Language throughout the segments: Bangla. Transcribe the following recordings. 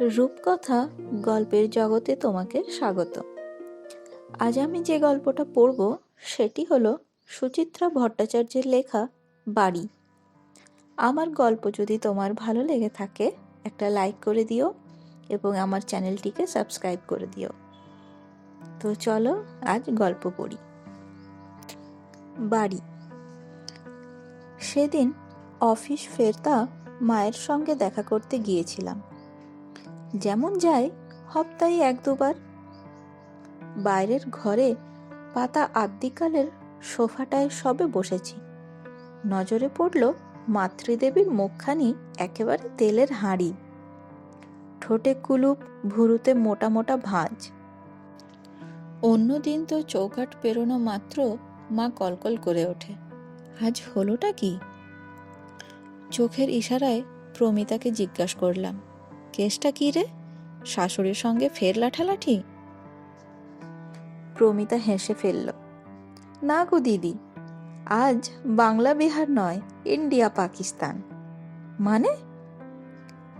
রূপকথা গল্পের জগতে তোমাকে স্বাগত। আজ আমি যে গল্পটা পড়ব, সেটি হলো সুচিত্রা ভট্টাচার্যের লেখা বাড়ি। আমার গল্প যদি তোমার ভালো লেগে থাকে, একটা লাইক করে দিও এবং আমার চ্যানেলটিকে সাবস্ক্রাইব করে দিও। তো চলো আজ গল্প পড়ি। বাড়ি। সেদিন অফিস ফেরতা মায়ের সঙ্গে দেখা করতে গিয়েছিলাম। যেমন যাই হপ্তায় এক দুবার। বাইরের ঘরে পাতা আদ্যিকালের সোফাটায় সবে বসেছি। নজরে পড়ল মাতৃদেবীর মুখখানি, একেবারে তেলের হাঁড়ি। ঠোঁটে কুলুপ, ভুরুতে মোটা মোটা ভাঁজ। অন্যদিন তো চৌকাট পেরোনো মাত্র মা কলকল করে ওঠে। আজ হলোটা কি? চোখের ইশারায় প্রমিতাকে জিজ্ঞাসা করলাম। কেসটা কি রে? শাশুড়ির সঙ্গে ফের লাঠালাঠি? প্রমিতা হেসে ফেলল, না গো দিদি, আজ বাংলা বিহার নয়, ইন্ডিয়া, পাকিস্তান। মানে?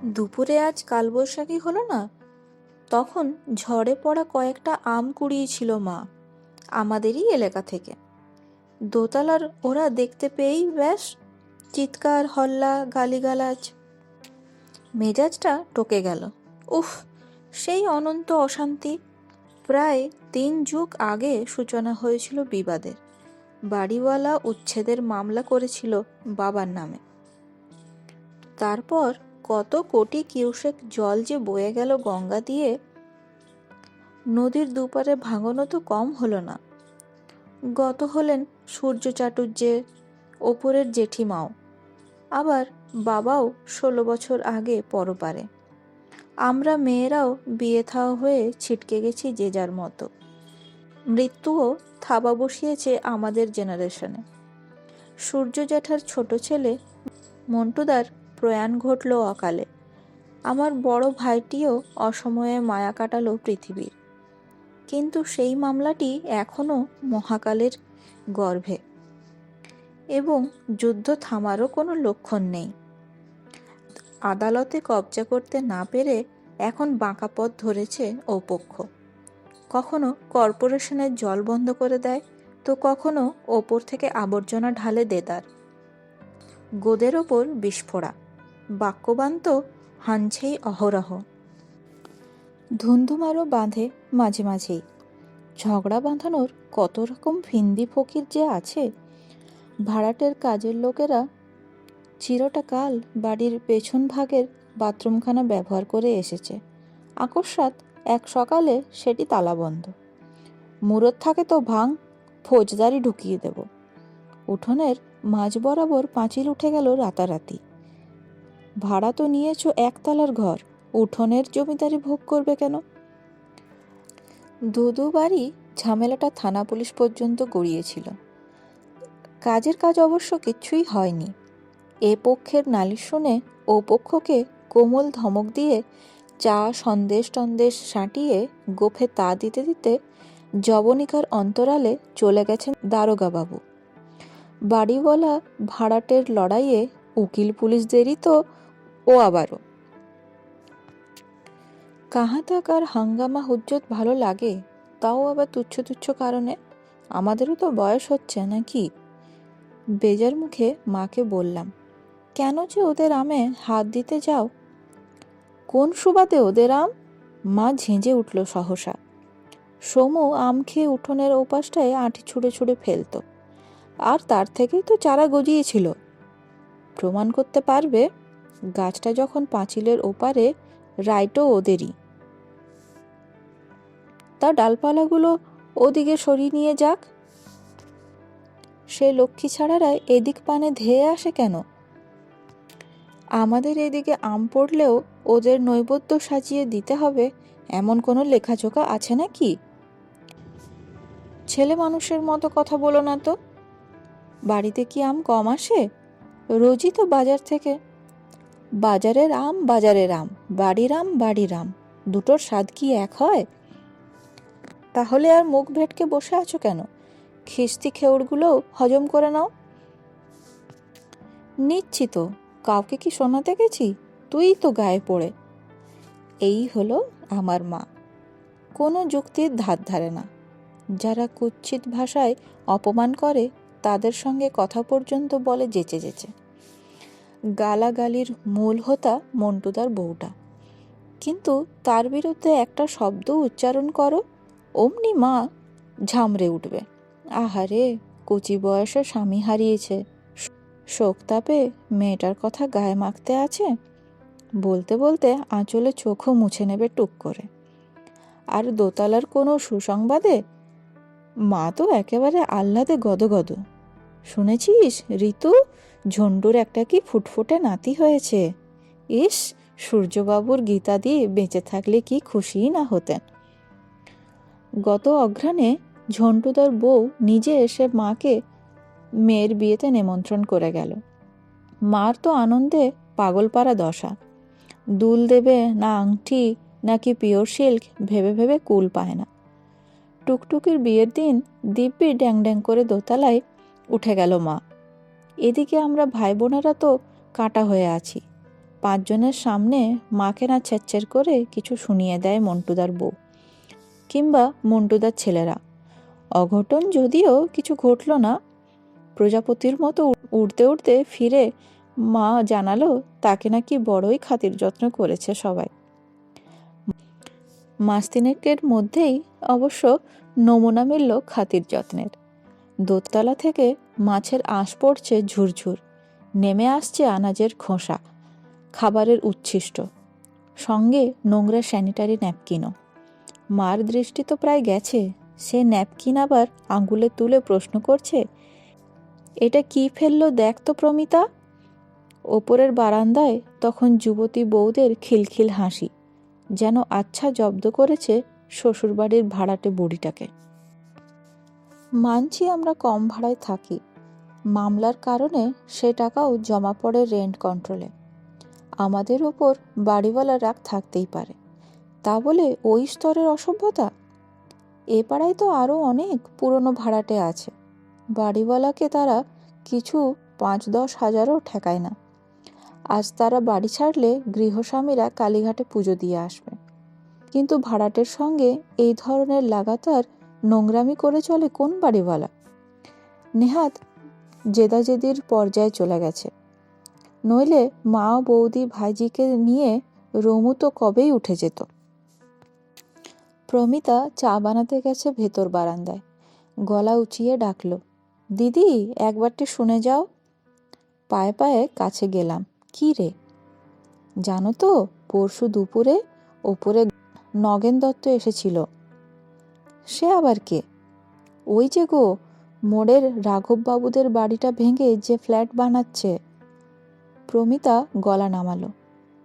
দুপুরে আজ কালবৈশাখী হলো না? তখন ঝড়ে পড়া কয়েকটা আম কুড়িয়েছিল মা, আমাদেরই এলাকা থেকে। দোতলার ওরা দেখতে পেয়েই ব্যাস, চিৎকার, হল্লা, গালিগালাজ মেজাজটা টকে গেল। উফ, সেই অনন্ত অশান্তি। প্রায় তিন যুগ আগে সূচনা হয়েছিল বিবাদের। বাড়িওয়ালা উচ্ছেদের মামলা করেছিল বাবার নামে। তারপর কত কোটি কিউসেক জল যে বয়ে গেল গঙ্গা দিয়ে, নদীর দুপারে ভাঙনও তো কম হলো না। গত হলেন সূর্য চাটুর্যে ওপরের জেঠিমাও। আবার বাবাও ষোলো বছর আগে পরপারে। আমরা মেয়েরাও বিয়ে থাওয়া হয়ে ছিটকে গেছি যে যার মতো। মৃত্যুও থাবা বসিয়েছে আমাদের জেনারেশনে সূর্য জ্যাঠার ছোট ছেলে মন্টুদার প্রয়াণ ঘটল অকালে। আমার বড় ভাইটিও অসময়ে মায়া কাটালো পৃথিবীর। কিন্তু সেই মামলাটি এখনও মহাকালের গর্ভে। এবং যুদ্ধ থামারও কোনো লক্ষণ নেই। আদালতে কবজা করতে না পেরে এখন বাঁকা পথ ধরেছে ও পক্ষ কখনো কর্পোরেশনের জল বন্ধ করে দেয়, তো কখনো ওপর থেকে আবর্জনা ঢালে দেদার গোদের ওপর বিস্ফোরা। বাক্যবান তো হানছেই অহরহ। ধুন্ধুমারও বাঁধে মাঝে মাঝেই। ঝগড়া বাঁধানোর কত রকম ফিন্দি ফকির যে আছে, ভাড়াটের কাজের লোকেরা চিরটা কাল বাড়ির পেছন ভাগের বাথরুমখানা ব্যবহার করে এসেছে। আকস্মাত এক সকালে সেটি তালাবন্ধ। মুরত থাকে তো ভাঙ, ফৌজদারি ঢুকিয়ে দেব। উঠোনের মাঝ বরাবর পাঁচিল উঠে গেল রাতারাতি। ভাড়া তো নিয়েছ একতলার ঘর, উঠোনের জমিদারি ভোগ করবে কেন? দু দু বাড়ি ঝামেলাটা থানা পুলিশ পর্যন্ত গড়িয়েছিল। কাজের কাজ অবশ্য কিচ্ছুই হয়নি। এ পক্ষের নালিশ শুনে ও পক্ষকে কোমল ধমক দিয়ে চা সন্দেশ টন্দেশ সাঁটিয়ে গোফে তা দিতে দিতে জবনিকার অন্তরালে চলে গেছেন দারোগাবাবু। বাড়িওয়ালা ভাড়াটের লড়াইয়ে উকিল পুলিশদেরই তো ও আবারও। কাহা থাকার হাঙ্গামা হুজ্জত ভালো লাগে, তাও আবার তুচ্ছ তুচ্ছ কারণে? আমাদেরও তো বয়স হচ্ছে নাকি? বেজার মুখে মাকে বললাম কেন যে ওদের আমে হাত দিতে যাও? কোন সুবাদে ওদের আম? মা ঝেঁঝে উঠল সহসা। সমু আম খেয়ে উঠোনের ওপাশটায় আঁটি ছুঁড়ে ছুঁড়ে ফেলত। আর তার থেকেই তো চারা গজিয়েছিল। প্রমাণ করতে পারবে, গাছটা যখন পাঁচিলের ওপারে রাইটও ওদেরই। তা ডালপালাগুলো ওদিকে সরিয়ে নিয়ে যাক। সে লক্ষ্মী ছাড়ারা এদিক পানে ধেয়ে আসে কেন? আমাদের এদিকে আম পড়লেও ওদের নৈবেদ্য সাজিয়ে দিতে হবে, এমন কোনো লেখাজোকা আছে নাকি? ছেলে মানুষের মতো কথা বলো না তো। বাড়িতে কি আম কম আসে? রোজই তো বাজার থেকে। বাজারের আম বাজারের আম, বাড়ির আম বাড়ির আম, দুটোর স্বাদ কি এক হয়? তাহলে আর মুখ ভেটকে বসে আছো কেন? খিস্তি খেউড়গুলোও হজম করে নাও। নিচ্ছি তো কাউকে কি শোনাতে গেছি? তুই তো গায়ে পড়ে। এই হলো আমার মা। কোনো যুক্তির ধার ধারে না। যারা কুৎসিত ভাষায় অপমান করে, তাদের সঙ্গে কথা পর্যন্ত বলে যেচে যেচে। গালাগালির মূল হোতা মন্টুদার বউটা। কিন্তু তার বিরুদ্ধে একটা শব্দ উচ্চারণ করো, অমনি মা ঝামড়ে উঠবে। আহারে, কচি বয়সে স্বামী হারিয়েছে। শোকতাপে মেয়েটার কথা গায়ে মাখতে আছে? বলতে বলতে আঁচলে চোখও মুছে নেবে টুক করে। আর দোতলার কোনো সুসংবাদে? মা তো একেবারে আহ্লাদে গদগদ। শুনেছিস, ঋতু? ঝন্ডুর একটা কি ফুটফুটে নাতি হয়েছে? ইস, সূর্যবাবুর গীতা দিয়ে বেঁচে থাকলে কি খুশিই না হতেন। গত অঘ্রাণে ঝন্টুদার বউ নিজে এসে মাকে মেয়ের বিয়েতে নিমন্ত্রণ করে গেল। মার তো আনন্দে পাগলপাড়া দশা। দুল দেবে না আংটি, নাকি পিওর সিল্ক, ভেবে ভেবে কুল পায় না। টুকটুকির বিয়ের দিন দিব্যি ড্যাং ড্যাং করে দোতলায় উঠে গেল মা। এদিকে আমরা ভাই বোনেরা তো কাটা হয়ে আছি। পাঁচজনের সামনে মাকে না ছেচ্ছের করে কিছু শুনিয়ে দেয় মন্টুদার বউ, কিংবা মন্টুদার ছেলেরা। অঘটন যদিও কিছু ঘটল না প্রজাপতির মতো উড়তে উড়তে ফিরে মা জানালো, তাকে নাকি বড়ই খাতির যত্ন করেছে সবাই। মাস তিনেকের মধ্যেই অবশ্য নমুনা মিলল খাতির যত্নের। দোতলা থেকে মাছের আঁশ পড়ছে ঝুরঝুর। নেমে আসছে আনাজের খোসা, খাবারের উচ্ছিষ্ট। সঙ্গে নোংরা স্যানিটারি ন্যাপকিনও। মার দৃষ্টি তো প্রায় গেছে, সে ন্যাপকিন আবার আঙ্গুলে তুলে প্রশ্ন করছে এটা কি ফেলল দেখ তো প্রমিতা। ওপরের বারান্দায় তখন যুবতী বউদের খিলখিল হাসি, যেন আচ্ছা জব্দ করেছে শ্বশুরবাড়ির ভাড়াটে বুড়িটাকে। মানছি আমরা কম ভাড়ায় থাকি, মামলার কারণে সে টাকাও জমা পড়ে রেন্ট কন্ট্রোলে আমাদের ওপর বাড়িওয়ালার রাগ থাকতেই পারে, তা বলে ওই স্তরের অসভ্যতা? এ পাড়ায় তো আরও অনেক পুরনো ভাড়াটে আছে। বাড়িওয়ালাকে তারা কিছু পাঁচ দশ হাজারও ঠেকায় না। আজ তারা বাড়ি ছাড়লে গৃহস্বামীরা কালীঘাটে পুজো দিয়ে আসবে। কিন্তু ভাড়াটের সঙ্গে এই ধরনের লাগাতার নোংরামি করে চলে কোন বাড়িওয়ালা? নেহাত জেদাজেদির পর্যায়ে চলে গেছে। নইলে মা বৌদি ভাইজিকে নিয়ে রমু তো কবেই উঠে যেত। প্রমিতা চা বানাতে গেছে ভেতর বারান্দায়। গলা উঁচিয়ে ডাকলো দিদি, একবারটি শুনে যাও। পায়ে পায়ে কাছে গেলাম। কি রে? জানো তো, পরশু দুপুরে ওপরে নগেন দত্ত এসেছিল। সে আবার কে? ওই যে গো, মোড়ের রাঘববাবুদের বাড়িটা ভেঙে যে ফ্ল্যাট বানাচ্ছে। প্রমিতা গলা নামালো।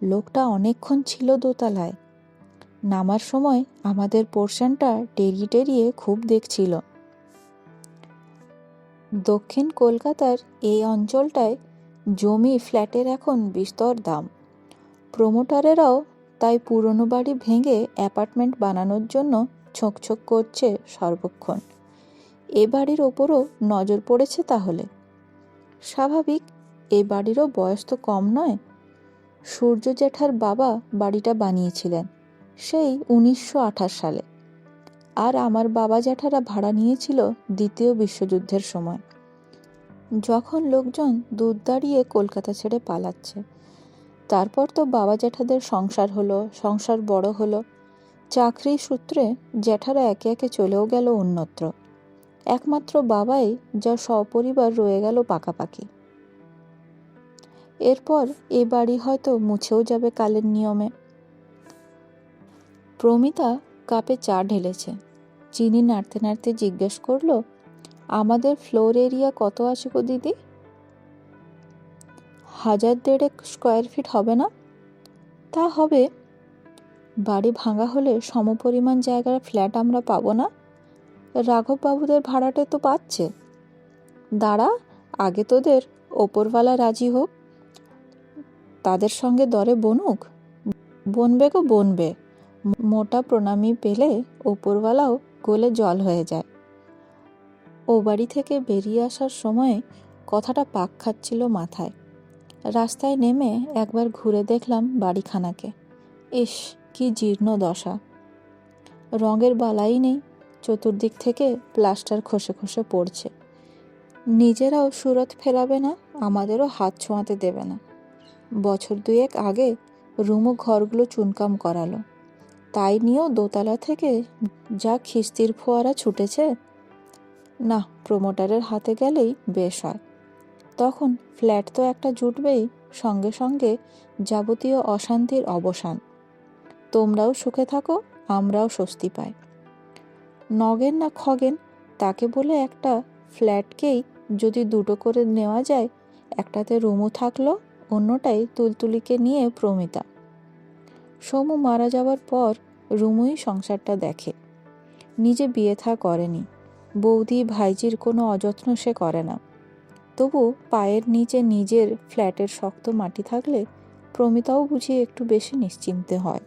লোকটা অনেকক্ষণ ছিল দোতলায়। নামার সময় আমাদের পোর্শনটা টেরিয়ে টেরিয়ে খুব দেখছিল। দক্ষিণ কলকাতার এই অঞ্চলটায় জমি ফ্ল্যাটের এখন বিস্তর দাম। প্রমোটারেরাও তাই পুরনো বাড়ি ভেঙে অ্যাপার্টমেন্ট বানানোর জন্য ছোঁকছোক করছে সর্বক্ষণ। এ বাড়ির ওপরও নজর পড়েছে তাহলে। স্বাভাবিক, এ বাড়িরও বয়স তো কম নয়। সূর্য জেঠার বাবা বাড়িটা বানিয়েছিলেন, সেই উনিশশো আঠাশ সালে। আর আমার বাবা জ্যাঠারা ভাড়া নিয়েছিল দ্বিতীয় বিশ্বযুদ্ধের সময়। যখন লোকজন দুধ দাঁড়িয়ে কলকাতা ছেড়ে পালাচ্ছে, তারপর তো বাবা জ্যাঠাদের সংসার হলো, সংসার বড় হলো। চাকরি সূত্রে জ্যাঠারা একে একে চলেও গেল অন্যত্র। একমাত্র বাবাই যা সপরিবার রয়ে গেল পাকাপাকি। এরপর এ বাড়ি হয়তো মুছেও যাবে কালের নিয়মে। প্রমিতা কাপে চা ঢেলেছে। চিনি নাড়তে নাড়তে জিজ্ঞেস করল, আমাদের ফ্লোর এরিয়া কত আছে গো দিদি? হাজার দেড়েক স্কোয়ার ফিট হবে না? তা হবে। বাড়ি ভাঙা হলে সমপরিমাণ জায়গার ফ্ল্যাট আমরা পাবো না। রাঘববাবুদের ভাড়াটা তো পাচ্ছে। দাঁড়া, আগে তোদের ওপরওয়ালা রাজি হোক। তাদের সঙ্গে দরে বনুক। বনবে গো বনবে। মোটা প্রণামী পেলে ওপরওয়ালাও গোলে জল হয়ে যায়। ও বাড়ি থেকে বেরিয়ে আসার সময় কথাটা পাক খাচ্ছিল মাথায়। রাস্তায় নেমে একবার ঘুরে দেখলাম বাড়িখানাকে। ইস, কি জীর্ণ দশা। রঙের বালাই নেই, চতুর্দিক থেকে প্লাস্টার খসে খসে পড়ছে। নিজেরাও সুরত ফেরাবে না, আমাদেরও হাত ছোঁয়াতে দেবে না। বছর দুয়েক আগে রুমু ঘরগুলো চুনকাম করালো। তাই নিয়েও দোতলা থেকে যা খিস্তির ফোয়ারা ছুটেছে। না, প্রমোটারের হাতে গেলেই বেশ হয়। তখন ফ্ল্যাট তো একটা জুটবেই, সঙ্গে সঙ্গে যাবতীয় অশান্তির অবসান। তোমরাও সুখে থাকো, আমরাও স্বস্তি পাই। নগেন না খগেন, তাকে বলে একটা ফ্ল্যাটকেই যদি দুটো করে নেওয়া যায়, একটাতে রুমু থাকল অন্যটাই তুলতুলিকে নিয়ে প্রমিতা। সমু মারা যাওয়ার পর রুমুই সংসারটা দেখে। নিজে বিয়ে থা করেনি। বৌদি, ভাইজির কোনো অযত্ন সে করে না। তবু পায়ের নিচে নিজের ফ্ল্যাটের শক্ত মাটি থাকলে প্রমিতাও বুঝি একটু বেশি নিশ্চিন্তে হয়।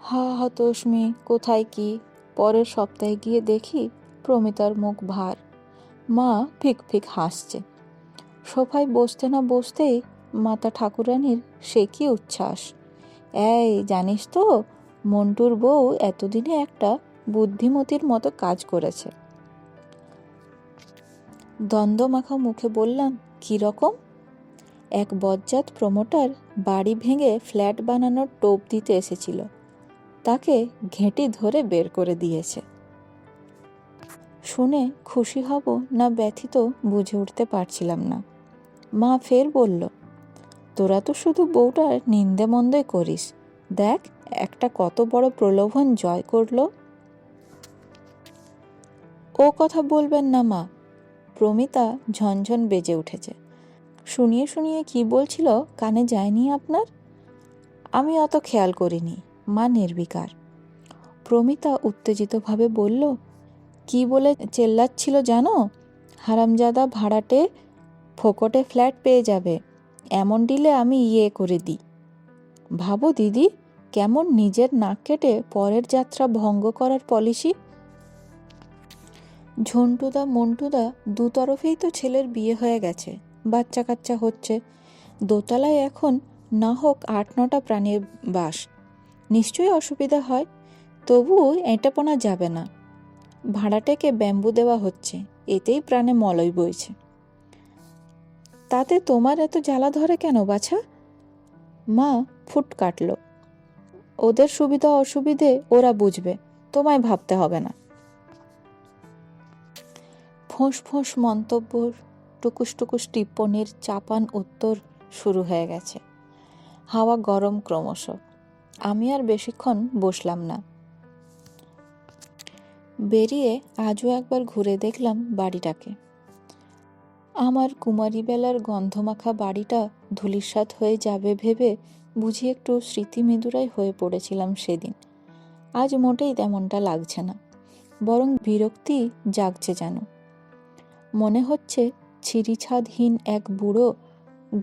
হা হতোষ্মি, কোথায় কি? পরের সপ্তাহে গিয়ে দেখি প্রমিতার মুখ ভার। মা ফিক ফিক হাসছে। সোফায় বসতে না বসতেই মাতা ঠাকুরানীর, সে কি উচ্ছ্বাস? এই, জানিস তো, মন্টুর বউ এতদিনে একটা বুদ্ধিমতির মতো কাজ করেছে। দ্বন্দ্বমাখা মুখে বললাম, কী রকম? এক বজ্জাত প্রমোটার বাড়ি ভেঙে ফ্ল্যাট বানানোর টোপ দিতে এসেছিল। তাকে ঘেঁটি ধরে বের করে দিয়েছে। শুনে খুশি হব না ব্যথিত বুঝে উঠতে পারছিলাম না। মা ফের বলল তোরা তো শুধু বউটার নিন্দে মন্দে করিস। দেখ, একটা কত বড় প্রলোভন জয় করল। ও কথা বলবেন না, মা। প্রমিতা ঝনঝন বেজে উঠেছে। শুনিয়ে শুনিয়ে কি বলছিল কানে যায়নি আপনার? আমি অত খেয়াল করিনি, মা নির্বিকার। প্রমিতা উত্তেজিতভাবে বলল, কি বলে চেল্লাচ্ছিল জানো? হারামজাদা ভাড়াটে ফোকটে ফ্ল্যাট পেয়ে যাবে। এমন ডিলে আমি ইয়ে করে দিই। ভাবো দিদি, কেমন নিজের নাক কেটে পরের যাত্রা ভঙ্গ করার পলিসি? ঝন্টুদা, মন্টুদা দুতরফেই তো ছেলের বিয়ে হয়ে গেছে বাচ্চা কাচ্চা হচ্ছে। দোতলায় এখন না হোক আট নটা প্রাণীর বাস। নিশ্চয়ই অসুবিধা হয়, তবুও এঁটেপোনা যাবে না। ভাড়াটেকে ব্যাম্বু দেওয়া হচ্ছে, এতেই প্রাণে মলয় বইছে। তাতে তোমার এত জ্বালা ধরে কেন, বাছা? মা ফুট কাটল। ওদের সুবিধা অসুবিধে ওরা বুঝবে, তোমায় ভাবতে হবে না। ফোঁস ফোঁস মন্তব্য টুকুস টুকুস টিপ্পনির চাপান উত্তর শুরু হয়ে গেছে। হাওয়া গরম ক্রমশ। আমি আর বেশিক্ষণ বসলাম না। বেরিয়ে আজও একবার ঘুরে দেখলাম বাড়িটাকে। আমার কুমারীবেলার গন্ধমাখা বাড়িটা ধূলিসাৎ হয়ে যাবে ভেবে বুঝি একটু স্মৃতিমৃদুরাই হয়ে পড়েছিলাম সেদিন। আজ মোটেই তেমনটা লাগছে না, বরং বিরক্তি জাগছে যেন। মনে হচ্ছে ছিঁড়িছাদহীন এক বুড়ো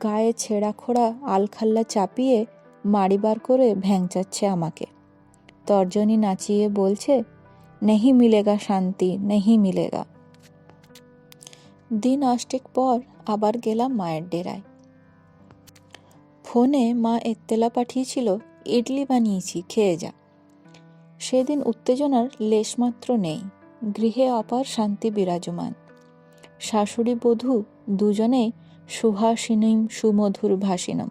গায়ে ছেঁড়া খোড়া আলখাল্লা চাপিয়ে মাড়ি বার করে ভ্যাংচাচ্ছে আমাকে। তর্জনী নাচিয়ে বলছে, নেহি মিলেগা শান্তি, নেহি মিলেগা। দিন অষ্টেক পর আবার গেলাম মায়ের ডেরায়। ফোনে মা এত্তেলা পাঠিয়েছিল, ইডলি বানিয়েছি, খেয়ে যা। সেদিন উত্তেজনার লেশমাত্র নেই, গৃহে অপার শান্তি বিরাজমান। শাশুড়ি বধূ দুজনেই সুভাষিনীম সুমধুর ভাসিনম।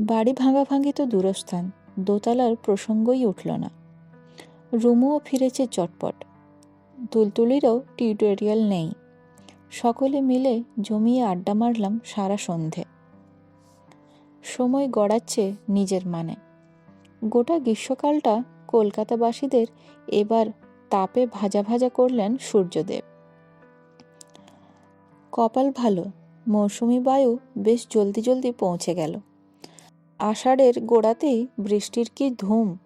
বাড়ি ভাঙাভাঙি তো দূরস্থান, দোতলার প্রসঙ্গই উঠল না। রুমুও ফিরেছে চটপট। তুলতুলিরও টিউটোরিয়াল নেই। সকলে মিলে জমিয়ে আড্ডা মারলাম সারা সন্ধে। সময় গড়াচ্ছে নিজের মানে। গোটা গ্রীষ্মকালটা কলকাতাবাসীদের এবার তাপে ভাজা ভাজা করলেন সূর্যদেব। কপাল ভালো, মৌসুমি বায়ু বেশ জলদি জলদি পৌঁছে গেল। আষাঢ়ের গোড়াতেই বৃষ্টির কি ধুম!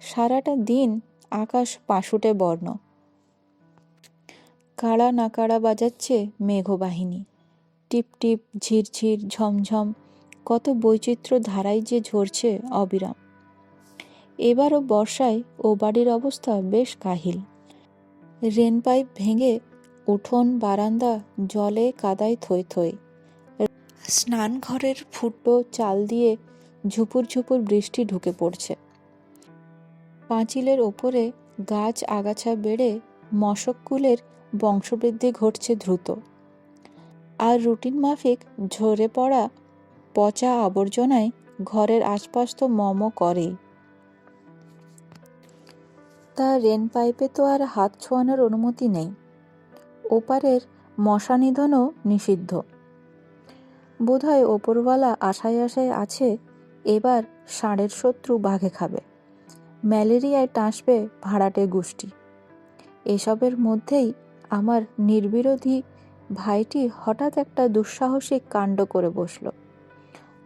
সারাটা দিন আকাশ পাশুটে বর্ণ। কাড়া নাকাড়া বাজাচ্ছে মেঘবাহিনী। টিপ টিপ ঝিরঝির ঝমঝম, কত বৈচিত্র্য ধারায় যে ঝরছে অবিরাম। এবারও বর্ষায় ও বাড়ির অবস্থা বেশ কাহিল। রেন পাইপ ভেঙে উঠোন, বারান্দা, জলে কাদায় থই থই। স্নানঘরের ফুটো চাল দিয়ে ঝুপুর ঝুপুর বৃষ্টি ঢুকে পড়ছে। পাঁচিলের ওপরে গাছ আগাছা বেড়ে মশককুলের বংশবৃদ্ধি ঘটছে দ্রুত। আর রুটিন মাফিক ঝরে পড়া পচা আবর্জনায় ঘরের আশপাশ তো মম করেই। তা রেন পাইপে তো আর হাত ছোঁয়ানোর অনুমতি নেই। ওপারের মশা নিধনও নিষিদ্ধ। বোধহয় ওপরওয়ালা আশায় আশায় আছে, এবার ষাঁড়ের শত্রু বাঘে খাবে। ম্যালেরিয়ায় টাঁসবে ভাড়াটে গোষ্ঠী। এসবের মধ্যেই আমার নির্বিরোধী ভাইটি হঠাৎ একটা দুঃসাহসিক কাণ্ড করে বসল।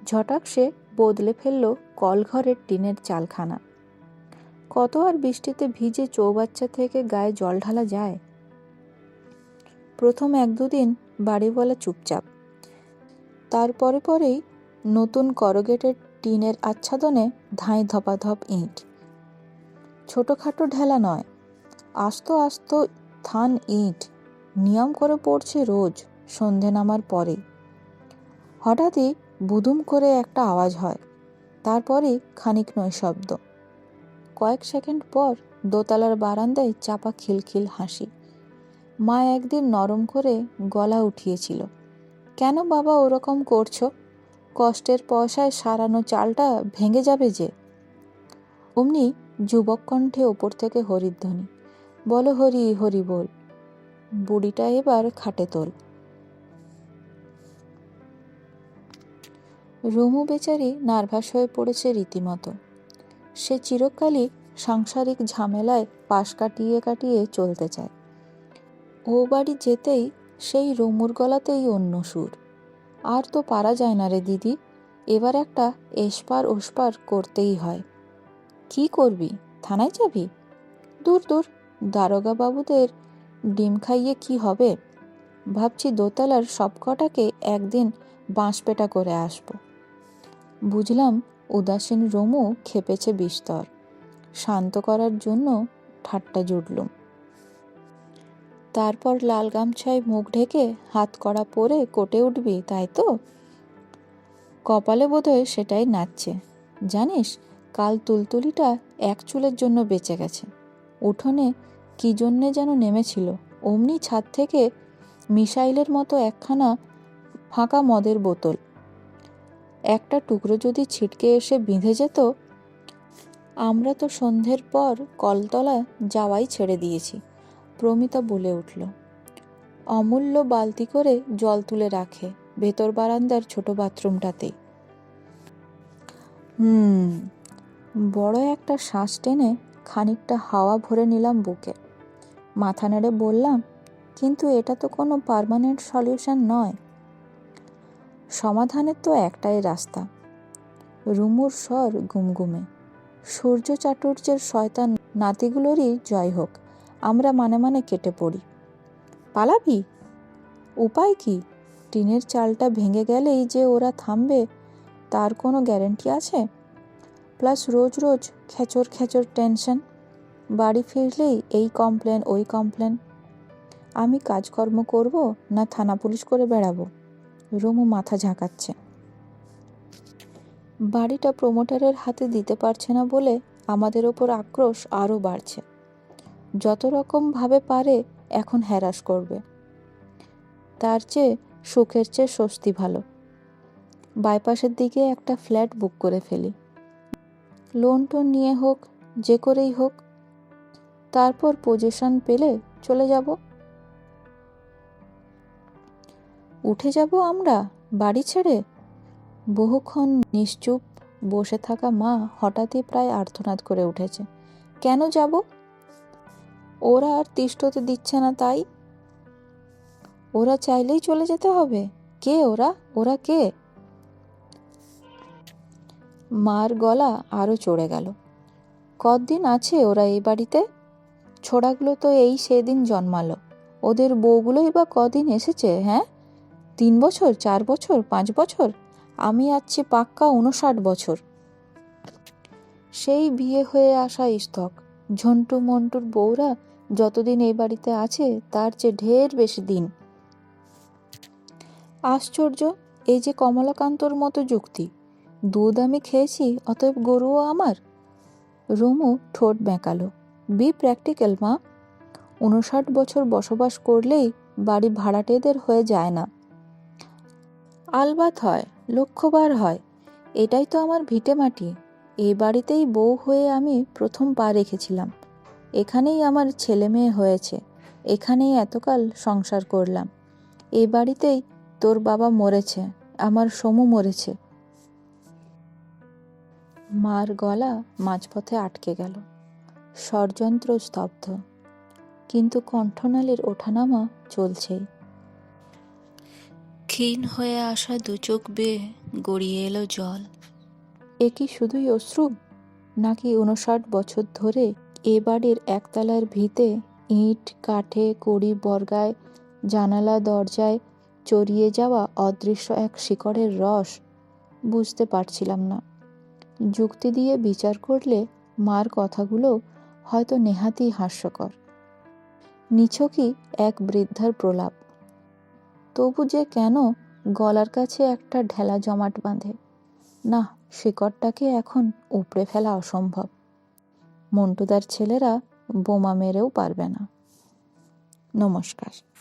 ঝটাক সে বদলে ফেলল কলঘরের টিনের চালখানা। কত আর বৃষ্টিতে ভিজে চৌবাচ্চা থেকে গায়ে জল ঢালা যায়? প্রথম এক দুদিন বাড়িওয়ালা চুপচাপ। তারপরে পরেই নতুন করগেটের টিনের আচ্ছাদনে ধাঁই ধপাধপ ইঁট। ছোটোখাটো ঢেলা নয়, আস্ত আস্ত থান ইঁট, নিয়ম করে পড়ছে রোজ, সন্ধে নামার পরে। হঠাৎই বুদুম করে একটা আওয়াজ হয়, তারপরে খানিক নৈশব্দ কয়েক সেকেন্ড পর দোতলার বারান্দায় চাপা খিলখিল হাসি। মা একদিন নরম করে গলা উঠিয়েছিল, কেন বাবা ওরকম করছ? কষ্টের পয়সায় সারানো চালটা ভেঙে যাবে যে? অমনি যুবক কণ্ঠে ওপর থেকে হরিধ্বনি বলো হরি হরি বল। বুড়িটা এবার খাটে তোল। রুমু বেচারি নার্ভাস হয়ে পড়েছে রীতিমতো। সে চিরকালই সাংসারিক ঝামেলায় পাশ কাটিয়ে কাটিয়ে চলতে চায়। ও বাড়ি যেতেই সেই রুমুর গলাতেই অন্য সুর। আর তো পারা যায় না রে দিদি, এবার একটা এসপার ওসপার করতেই হয়। কি করবি? থানায় যাবি? দূর দূর। দারোগা বাবুদের ডিম খাইয়ে কি হবে? ভাবছি দোতলার সব কটাকে একদিন বাঁশপেটা করে আসব। বুঝলাম উদাসীন রমু খেপেছে বিস্তর। শান্ত করার জন্য ঠাট্টা জুটলুম তারপর লাল গামছায় মুখ ঢেকে হাত কড়া পরে কোটে উঠবি, তাই তো? কপালে বোধহয় সেটাই নাচছে। জানিস, কাল তুলতুলিটা এক চুলের জন্য বেঁচে গেছে। উঠোনে কি জন্যে যেন নেমেছিল? অমনি ছাদ থেকে মিসাইলের মতো একখানা ফাঁকা মদের বোতল। একটা টুকরো যদি ছিটকে এসে বিঁধে যেত, আমরা তো সন্ধ্যের পর কলতলা যাওয়াই ছেড়ে দিয়েছি, প্রমিতা বলে উঠল। অমূল্য বালতি করে জল তুলে রাখে ভেতর বারান্দার ছোট বাথরুমটাতেই হুম, বড় একটা শ্বাস টেনে খানিকটা হাওয়া ভরে নিলাম বুকে। মাথা নেড়ে বললাম, কিন্তু এটা তো কোনো পার্মানেন্ট সলিউশন নয়। সমাধানের তো একটাই রাস্তা। রুমুর স্বর গুমগুমে। সূর্য চাটুর্যের শয়তান নাতিগুলোরই জয় হোক, আমরা মানে মানে কেটে পড়ি। পালাবি? উপায় কি? টিনের চালটা ভেঙে গেলেই যে ওরা থামবে, তার কোনো গ্যারেন্টি আছে? প্লাস রোজ রোজ খেচর খেচর টেনশন বাড়ি ফিরলেই এই কমপ্লেন ওই কমপ্লেন আমি কাজকর্ম করব না থানা পুলিশ করে বেড়াবো? রুমু মাথা ঝাঁকাচ্ছে। বাড়িটা প্রমোটারের হাতে দিতে পারছে না বলে আমাদের ওপর আক্রোশ আরও বাড়ছে। যত রকমভাবে পারে এখন হ্যারাস করবে। তার চেয়ে সুখের চেয়ে স্বস্তি ভালো। বাইপাসের দিকে একটা ফ্ল্যাট বুক করে ফেলি। লোন টোন নিয়ে হোক, যে করেই হোক তারপর পজিশন পেলে চলে যাব। উঠে যাব আমরা বাড়ি ছেড়ে? বহুক্ষণ নিশ্চুপ বসে থাকা মা হঠাৎই প্রায় আর্থনাদ করে উঠেছে। কেন যাব? ওরা আর তিষ্ঠতে দিচ্ছে না তাই। ওরা চাইলেই চলে যেতে হবে। কে ওরা? ওরা কে? মার গলা আরও চড়ে গেল। কদিন আছে ওরা এই বাড়িতে? ছোড়াগুলো তো এই সেদিন জন্মালো। ওদের বউগুলোই বা কদিন এসেছে হ্যাঁ? তিন বছর, চার বছর, পাঁচ বছর? আমি আছি পাক্কা উনষাট বছর। সেই বিয়ে হয়ে আসা স্তক। ঝন্টু মন্টুর বউরা যতদিন এই বাড়িতে আছে, তার চেয়ে ঢের বেশি দিন। আশ্চর্য, এই যে কমলাকান্তর মতো যুক্তি। দুধ আমি খেয়েছি, অতএব গরুও আমার? রুমু ঠোঁট বেঁকালো। বি প্র্যাকটিক্যাল মা উনষাট বছর বসবাস করলেই বাড়ি ভাড়াটেদের হয়ে যায় না। আলবাত হয়, লক্ষ্যবার হয়, এটাই তো আমার ভিটে মাটি। এই বাড়িতেই বউ হয়ে আমি প্রথম পা রেখেছিলাম। এখানেই আমার ছেলে মেয়ে হয়েছে, এখানেই এতকাল সংসার করলাম। এই বাড়িতেই তোর বাবা মরেছে, আমার সমু মরেছে। মার গলা মাঝপথে আটকে গেল। ষড়যন্ত্র স্তব্ধ। কিন্তু কণ্ঠনালীর ওঠানামা চলছেই ক্ষীণ হয়ে আসা দু চোখ বেয়ে গড়িয়ে এলো জল। এ কি শুধুই অশ্রু? নাকি উনষাট বছর ধরে এ বাড়ির একতলার ভিতে ইট কাঠে কড়ি বর্গায় জানালা দরজায় চড়িয়ে যাওয়া অদৃশ্য এক শিকড়ের রস বুঝতে পারছিলাম না। যুক্তি দিয়ে বিচার করলে মার কথাগুলো হয়তো নেহাতি হাস্যকর। নিছকই এক বৃদ্ধার প্রলাপ। তবু যে কেন গলার কাছে একটা ঢেলা জমাট বাঁধে? না, শিকড়টাকে এখন উপড়ে ফেলা অসম্ভব। মন্টুদার ছেলেরা বোমা মেরেও পারবে না। নমস্কার।